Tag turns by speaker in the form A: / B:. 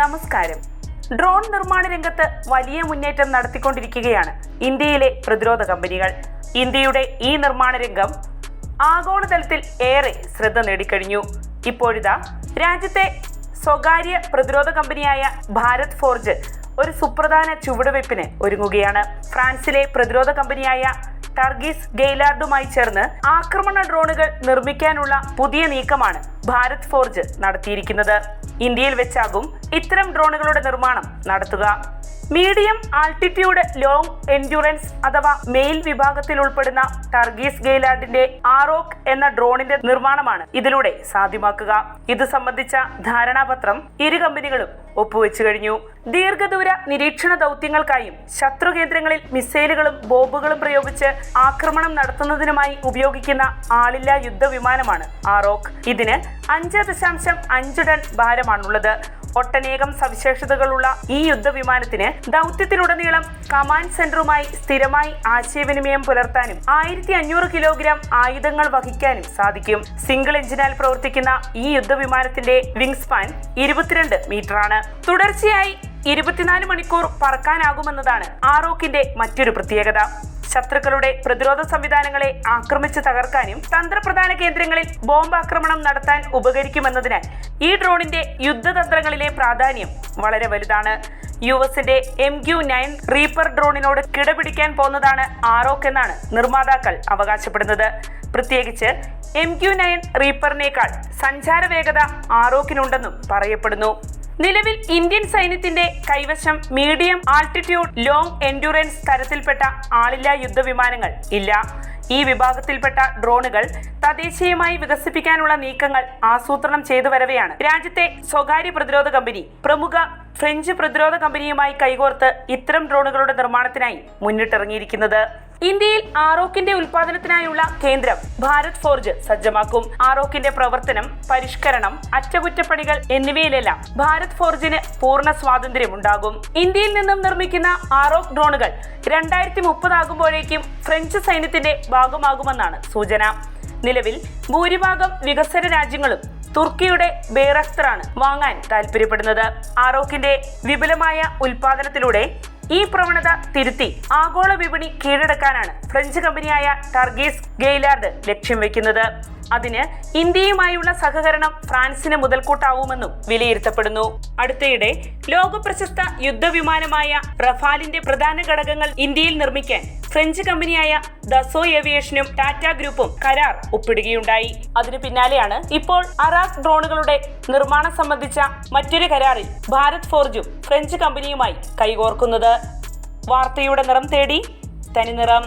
A: നമസ്കാരം. ഡ്രോൺ നിർമ്മാണ രംഗത്ത് വലിയ മുന്നേറ്റം നടത്തിക്കൊണ്ടിരിക്കുകയാണ് ഇന്ത്യയിലെ പ്രതിരോധ കമ്പനികൾ. ഇന്ത്യയുടെ ഈ നിർമ്മാണ രംഗം ആഗോളതലത്തിൽ ഏറെ ശ്രദ്ധ നേടിക്കഴിഞ്ഞു. ഇപ്പോഴിതാ രാജ്യത്തെ സ്വകാര്യ പ്രതിരോധ കമ്പനിയായ ഭാരത് ഫോർജ് ഒരു സുപ്രധാന ചുവടുവയ്പ്പിന് ഒരുങ്ങുകയാണ്. ഫ്രാൻസിലെ പ്രതിരോധ കമ്പനിയായ ടർഗീസ് ഗെയ്ലാർഡുമായി ചേർന്ന് ആക്രമണ ഡ്രോണുകൾ നിർമ്മിക്കാനുള്ള പുതിയ നീക്കമാണ് ഭാരത് ഫോർജ് നടത്തിയിരിക്കുന്നത്. ഇന്ത്യയിൽ വെച്ചാകും ഇത്തരം ഡ്രോണുകളുടെ നിർമ്മാണം നടത്തുക. മീഡിയം ആൾട്ടിറ്റ്യൂഡ് ലോങ് എൻഡ്യൂറൻസ് അഥവാ മെയിൽ വിഭാഗത്തിൽ ഉൾപ്പെടുന്ന ടർഗീസ് ഗെയ്ലാർഡിന്റെ ആറോക് എന്ന ഡ്രോണിന്റെ നിർമ്മാണമാണ് ഇതിലൂടെ സാധ്യമാക്കുക. ഇത് സംബന്ധിച്ച ധാരണാപത്രം ഇരു കമ്പനികളും ഒപ്പുവെച്ചു കഴിഞ്ഞു. ദീർഘദൂര നിരീക്ഷണ ദൗത്യങ്ങൾക്കായും ശത്രു കേന്ദ്രങ്ങളിൽ മിസൈലുകളും ബോംബുകളും പ്രയോഗിച്ച് ആക്രമണം നടത്തുന്നതിനുമായി ഉപയോഗിക്കുന്ന ആളില്ലാ യുദ്ധവിമാനമാണ് ആറോക്. ഇതിന് അഞ്ച് ദശാംശം അഞ്ച് ടൺ ഭാരമാണുള്ളത്. ഒട്ടനേകം സവിശേഷതകളുള്ള ഈ യുദ്ധവിമാനത്തിന് ദൗത്യത്തിലുടനീളം കമാൻഡ് സെന്ററുമായി സ്ഥിരമായി ആശയവിനിമയം പുലർത്താനും ആയിരത്തി അഞ്ഞൂറ് കിലോഗ്രാം ആയുധങ്ങൾ വഹിക്കാനും സാധിക്കും. സിംഗിൾ എഞ്ചിനാൽ പ്രവർത്തിക്കുന്ന ഈ യുദ്ധവിമാനത്തിന്റെ വിങ് സ്പാൻ ഇരുപത്തിരണ്ട് ആണ് തുടർച്ചയായി ഇരുപത്തിനാല് മണിക്കൂർ പറക്കാനാകുമെന്നതാണ് ആറോക്കിന്റെ മറ്റൊരു പ്രത്യേകത. ശത്രുക്കളുടെ പ്രതിരോധ സംവിധാനങ്ങളെ ആക്രമിച്ച് തകർക്കാനും തന്ത്രപ്രധാന കേന്ദ്രങ്ങളിൽ ബോംബ് ആക്രമണം നടത്താൻ ഉപകരിക്കുമെന്നതിനാൽ ഈ ഡ്രോണിന്റെ യുദ്ധതന്ത്രങ്ങളിലെ പ്രാധാന്യം വളരെ വലുതാണ്. യു എസിന്റെ എം ക്യു നയൻ റീപ്പർ ഡ്രോണിനോട് കിടപിടിക്കാൻ പോകുന്നതാണ് ആറോക്ക് എന്നാണ് നിർമ്മാതാക്കൾ അവകാശപ്പെടുന്നത്. പ്രത്യേകിച്ച് എം ക്യു നയൻ റീപ്പറിനേക്കാൾ സഞ്ചാര വേഗത ആറോക്കിനുണ്ടെന്നും പറയപ്പെടുന്നു. നിലവിൽ ഇന്ത്യൻ സൈന്യത്തിന്റെ കൈവശം മീഡിയം ആൾട്ടിറ്റ്യൂഡ് ലോങ് എൻഡ്യൂറൻസ് തരത്തിൽപ്പെട്ട ആളില്ലാ യുദ്ധവിമാനങ്ങൾ ഇല്ല. ഈ വിഭാഗത്തിൽപ്പെട്ട ഡ്രോണുകൾ തദ്ദേശീയമായി വികസിപ്പിക്കാനുള്ള നീക്കങ്ങൾ ആസൂത്രണം ചെയ്തു വരവെയാണ്. രാജ്യത്തെ സ്വകാര്യ പ്രതിരോധ കമ്പനി പ്രമുഖ ഫ്രഞ്ച് പ്രതിരോധ കമ്പനിയുമായി കൈകോർത്ത് ഇത്തരം ഡ്രോണുകളുടെ നിർമ്മാണത്തിനായി മുന്നിട്ടിറങ്ങിയിരിക്കുന്നത്. ഇന്ത്യയിൽ ആറോക്കിന്റെ ഉൽപാദനത്തിനായുള്ള കേന്ദ്രം ഭാരത് ഫോർജ് സജ്ജമാക്കും. ആറോക്കിന്റെ പ്രവർത്തനം പരിഷ്കരണം അറ്റകുറ്റപ്പണികൾ എന്നിവയിലെല്ലാം ഭാരത് ഫോർജിന് പൂർണ സ്വാതന്ത്ര്യമുണ്ടാകും. ഇന്ത്യയിൽ നിന്നും നിർമ്മിക്കുന്ന ആറോക്ക് ഡ്രോണുകൾ രണ്ടായിരത്തി മുപ്പതാകുമ്പോഴേക്കും ഫ്രഞ്ച് സൈന്യത്തിന്റെ ഭാഗമാകുമെന്നാണ് സൂചന. നിലവിൽ ഭൂരിഭാഗം വികസന രാജ്യങ്ങളും തുർക്കിയുടെ ബേറഖ്തറാണ് വാങ്ങാൻ താല്പര്യപ്പെടുന്നത് ആറോക്കിന്റെ വിപുലമായ ഉൽപാദനത്തിലൂടെ ഈ പ്രവണത തിരുത്തി ആഗോള വിപണി കീഴടക്കാനാണ് ഫ്രഞ്ച് കമ്പനിയായ ടർഗീസ് ഗെയ്ലാർഡ് ലക്ഷ്യം വെക്കുന്നത്. അതിന് ഇന്ത്യയുമായുള്ള സഹകരണം ഫ്രാൻസിന് മുതൽക്കൂട്ടാവുമെന്നും വിലയിരുത്തപ്പെടുന്നു. അടുത്തയിടെ ലോകപ്രശസ്ത യുദ്ധവിമാനമായ റഫാലിന്റെ പ്രധാന ഘടകങ്ങൾ ഇന്ത്യയിൽ നിർമ്മിക്കാൻ ഫ്രഞ്ച് കമ്പനിയായ ദസോ ഏവിയേഷനും ടാറ്റ ഗ്രൂപ്പും കരാർ ഒപ്പിടുകയുണ്ടായി. അതിനു പിന്നാലെയാണ് ഇപ്പോൾ അറാസ് ഡ്രോണുകളുടെ നിർമ്മാണം സംബന്ധിച്ച മറ്റൊരു കരാറിൽ ഭാരത് ഫോർജും ഫ്രഞ്ച് കമ്പനിയുമായി കൈകോർക്കുന്നത്. വാർത്തയുടെ നിറം തേടി തനിനിറം